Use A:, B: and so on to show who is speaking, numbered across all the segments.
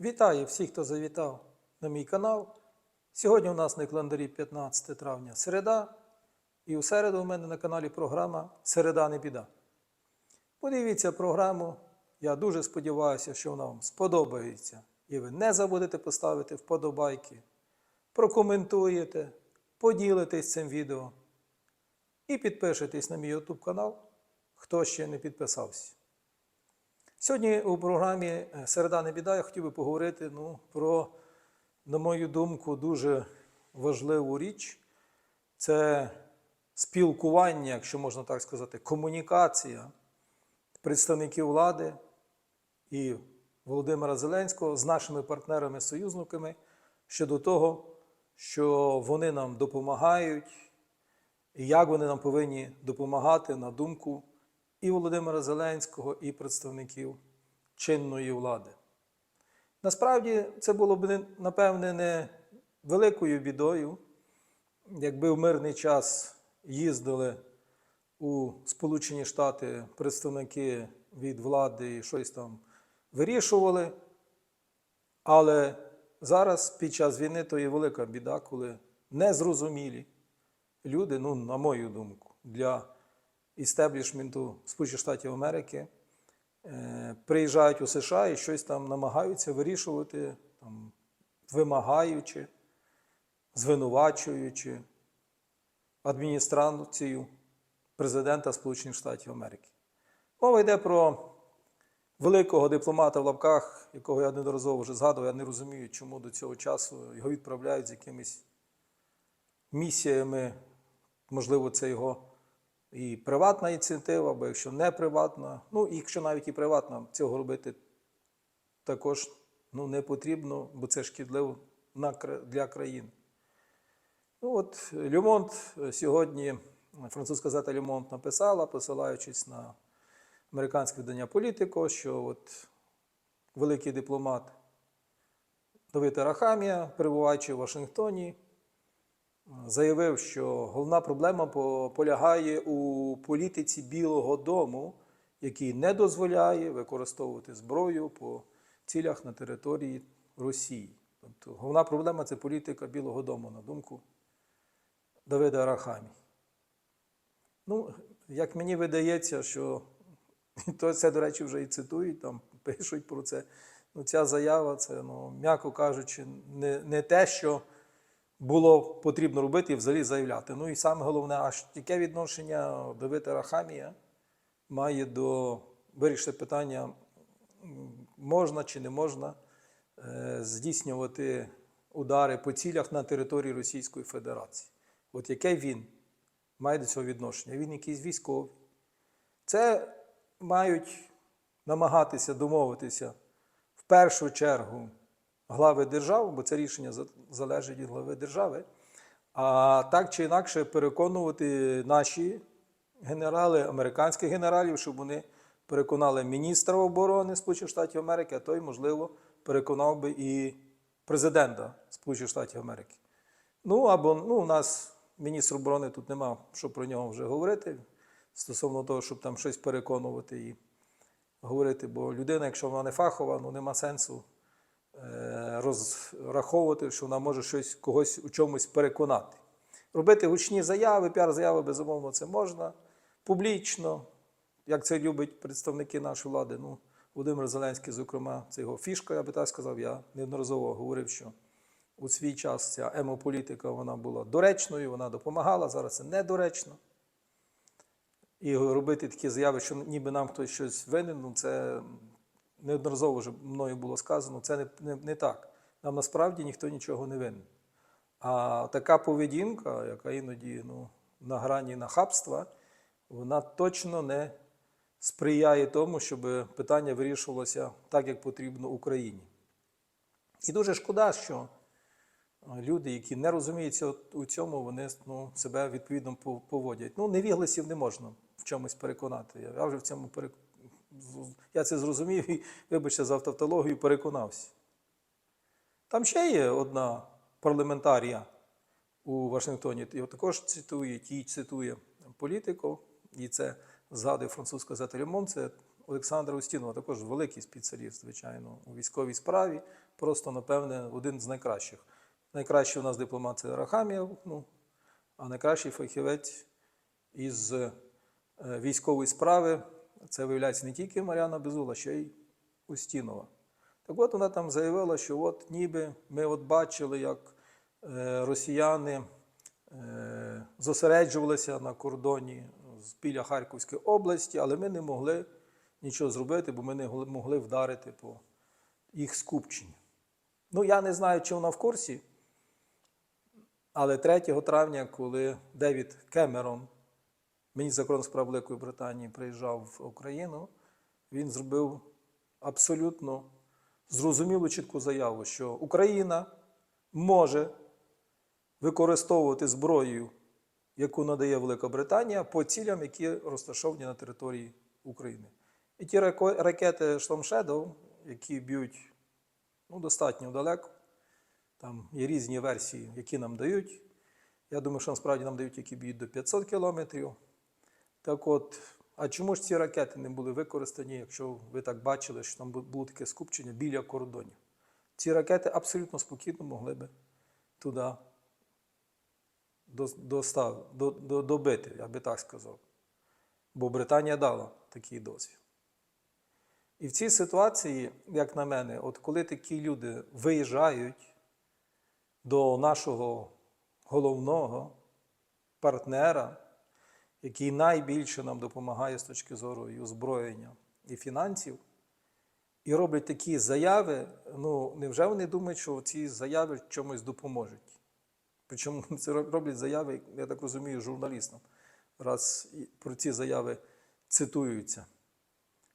A: Вітаю всіх, хто завітав на мій канал. Сьогодні у нас на календарі 15 травня середа, і у середу у мене на каналі програма Середа не біда. Подивіться програму. Я дуже сподіваюся, що вона вам сподобається. І ви не забудете поставити вподобайки, прокоментуєте, поділитесь цим відео і підпишитесь на мій YouTube канал, хто ще не підписався. Сьогодні у програмі е, Середа не біда я хотів би поговорити ну, про, на мою думку, дуже важливу річ. Це спілкування, якщо можна так сказати, комунікація представників влади і Володимира Зеленського з нашими партнерами-союзниками щодо того, що вони нам допомагають, і як вони нам повинні допомагати на думку і Володимира Зеленського, і представників чинної влади. Насправді це було б, напевне, не великою бідою, якби в мирний час їздили у Сполучені Штати представники від влади і щось там вирішували. Але зараз, під час війни, то є велика біда, коли незрозумілі люди, ну, на мою думку, для істеблішменту Сполучених Штатів Америки е, приїжджають у США і щось там намагаються вирішувати, там, вимагаючи, звинувачуючи адміністрацію президента Сполучених Штатів Америки. Мова йде про великого дипломата в лапках, якого я неодноразово вже згадував. Я не розумію, чому до цього часу його відправляють з якимись місіями. Можливо, це його і приватна ініціатива, або якщо не приватна, ну і якщо навіть і приватна, цього робити також ну, не потрібно, бо це шкідливо для країни. Ну от Люмонт сьогодні, французька газета Люмонт написала, посилаючись на американське видання Політико, що от великий дипломат Давид Арахамія, перебуваючи в Вашингтоні, заявив, що головна проблема полягає у політиці Білого Дому, який не дозволяє використовувати зброю по цілях на території Росії. Тобто головна проблема це політика Білого Дому, на думку Давида Арахамі. Ну, як мені видається, що то це, до речі, вже і цитують, там пишуть про це. Ну, ця заява, це, ну, м'яко кажучи, не, не те, що було потрібно робити і взагалі заявляти. Ну і саме головне, аж яке відношення Давида Рахамія має до вирішити питання, можна чи не можна е, здійснювати удари по цілях на території Російської Федерації. От яке він має до цього відношення? Він якийсь військовий. Це мають намагатися домовитися в першу чергу глави держав, бо це рішення залежить від глави держави. А так чи інакше переконувати наші генерали, американських генералів, щоб вони переконали міністра оборони Сполучених Штатів Америки, а той, можливо, переконав би і президента Сполучених Штатів Америки. Ну або ну, у нас міністр оборони тут нема що про нього вже говорити стосовно того, щоб там щось переконувати і говорити. Бо людина, якщо вона не фахова, ну нема сенсу розраховувати, що вона може щось когось у чомусь переконати. Робити гучні заяви, піар-заяви, безумовно, це можна публічно, як це люблять представники нашої влади. Ну, Володимир Зеленський, зокрема, це його фішка, я би так сказав. Я неодноразово говорив, що у свій час ця емополітика вона була доречною, вона допомагала, зараз це недоречно. І робити такі заяви, що ніби нам хтось щось винен, ну це неодноразово вже мною було сказано, це не, не, не так. Нам насправді ніхто нічого не винен. А така поведінка, яка іноді ну, на грані нахабства, вона точно не сприяє тому, щоб питання вирішувалося так, як потрібно Україні. І дуже шкода, що е, люди, які не розуміються у цьому, вони ну, себе відповідно поводять. Ну, невігласів не можна в чомусь переконати. Я- вже в цьому перек... я це зрозумів і, вибачте, за автовтологію переконався. Там ще є одна парламентарія у Вашингтоні, його також цитують, її цитує політико, і це згадує французька газета «Лемон», це Олександр Устінова, також великий спеціаліст, звичайно, у військовій справі. Просто, напевне, один з найкращих. Найкращий у нас дипломат це Рахамєв, ну, а найкращий фахівець із е, військової справи це виявляється не тільки Мар'яна Безула, ще й Устінова. Так от вона там заявила, що от ніби ми от бачили, як е, росіяни е, зосереджувалися на кордоні біля Харківської області, але ми не могли нічого зробити, бо ми не могли вдарити по їх скупченню. Ну, я не знаю, чи вона в курсі, але 3 травня, коли Девід Кемерон, міністр закордонних справ Великої Британії, приїжджав в Україну, він зробив абсолютно зрозумілу чітку заяву, що Україна може використовувати зброю, яку надає Велика Британія, по цілям, які розташовані на території України. І ті ракети Shadow, які б'ють ну, достатньо далеко, там є різні версії, які нам дають. Я думаю, що насправді нам дають, які б'ють до 500 кілометрів. Так от, а чому ж ці ракети не були використані, якщо ви так бачили, що там було таке скупчення біля кордонів? Ці ракети абсолютно спокійно могли би туди достав, до, до, добити, я би так сказав. Бо Британія дала такий дозвіл. І в цій ситуації, як на мене, от коли такі люди виїжджають до нашого головного партнера, який найбільше нам допомагає з точки зору і озброєння і фінансів, і роблять такі заяви, ну невже вони думають, що ці заяви чомусь допоможуть? Причому це роблять заяви, я так розумію, журналістам, раз про ці заяви цитуються.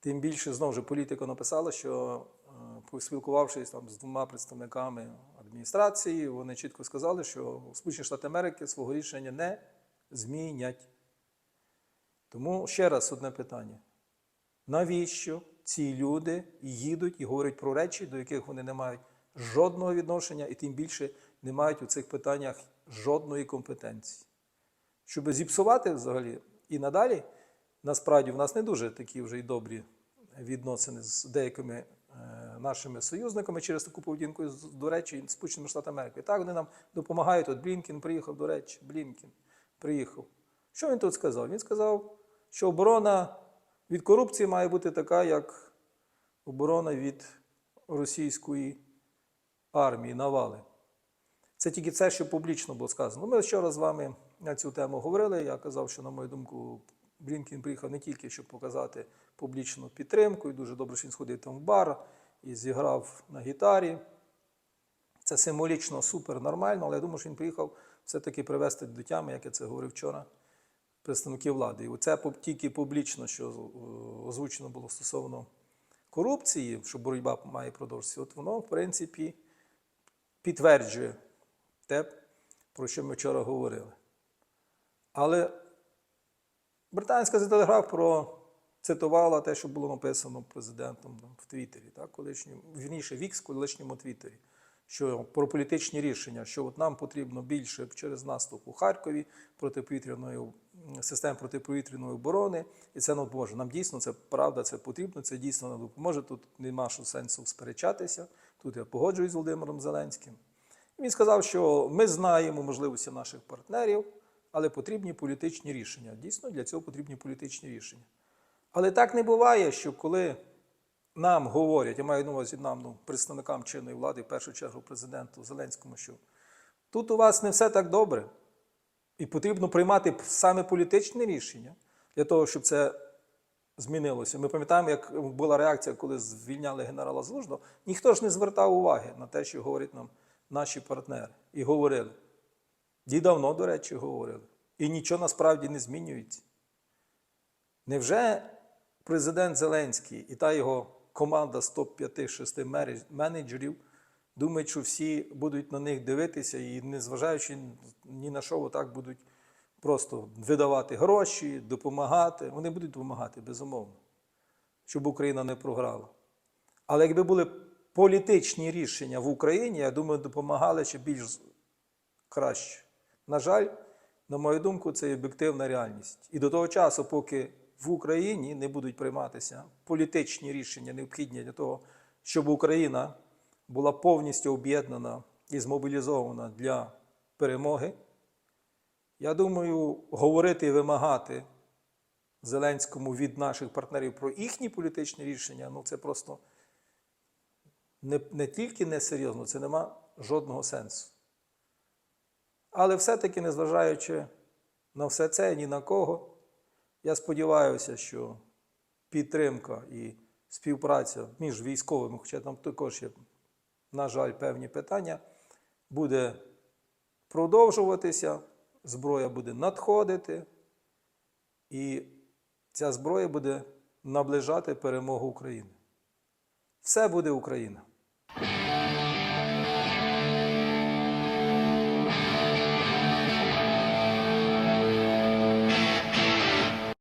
A: Тим більше, знову ж політика написала, що е, поспілкувавшись там з двома представниками адміністрації, вони чітко сказали, що Сполучені Штати Америки свого рішення не змінять. Тому ще раз одне питання: навіщо ці люди їдуть і говорять про речі, до яких вони не мають жодного відношення, і тим більше не мають у цих питаннях жодної компетенції? Щоб зіпсувати взагалі і надалі, насправді в нас не дуже такі вже й добрі відносини з деякими е, нашими союзниками через таку поведінку, до речі, Сполученими Штатами Америки. Так, вони нам допомагають. От Блінкін приїхав, до речі, Блінкін приїхав. Що він тут сказав? Він сказав, що оборона від корупції має бути така, як оборона від російської армії, навали. Це тільки це, що публічно було сказано. Ми вчора з вами на цю тему говорили. Я казав, що, на мою думку, Блінкін приїхав не тільки, щоб показати публічну підтримку, і дуже добре, що він сходив там в бар і зіграв на гітарі. Це символічно супер нормально, але я думаю, що він приїхав все-таки привести до тями, як я це говорив вчора, представників влади. І це тільки публічно, що е, озвучено було стосовно корупції, що боротьба має продовжитися. От воно, в принципі, підтверджує те, про що ми вчора говорили. Але британська телеграф процитувала те, що було написано президентом в Твіттері, так, колишньому, вірніше, Вікс колишньому Твіттері, що про політичні рішення, що от нам потрібно більше через наступ у Харкові протиповітряної систем протиповітряної оборони, і це нам допоможе. Нам дійсно це правда, це потрібно, це дійсно нам допоможе. Тут нема що сенсу сперечатися. Тут я погоджуюсь з Володимиром Зеленським. Він сказав, що ми знаємо можливості наших партнерів, але потрібні політичні рішення. Дійсно, для цього потрібні політичні рішення. Але так не буває, що коли нам говорять, я маю на увазі нам, ну, представникам чинної влади, в першу чергу президенту Зеленському, що тут у вас не все так добре, і потрібно приймати саме політичне рішення для того, щоб це змінилося. Ми пам'ятаємо, як була реакція, коли звільняли генерала Залужного. Ніхто ж не звертав уваги на те, що говорять нам наші партнери. І говорили. І давно, до речі, говорили. І нічого насправді не змінюється. Невже президент Зеленський і та його команда з топ-5-6 менеджерів думають, що всі будуть на них дивитися і, незважаючи ні на що, отак будуть просто видавати гроші, допомагати. Вони будуть допомагати, безумовно, щоб Україна не програла. Але якби були політичні рішення в Україні, я думаю, допомагали ще більш краще. На жаль, на мою думку, це об'єктивна реальність. І до того часу, поки в Україні не будуть прийматися політичні рішення, необхідні для того, щоб Україна була повністю об'єднана і змобілізована для перемоги, я думаю, говорити і вимагати Зеленському від наших партнерів про їхні політичні рішення, ну це просто не, не тільки несерйозно, це нема жодного сенсу. Але все-таки, незважаючи на все це, ні на кого, я сподіваюся, що підтримка і співпраця між військовими, хоча там також є, на жаль, певні питання, буде продовжуватися, зброя буде надходити, і ця зброя буде наближати перемогу України. Все буде Україна.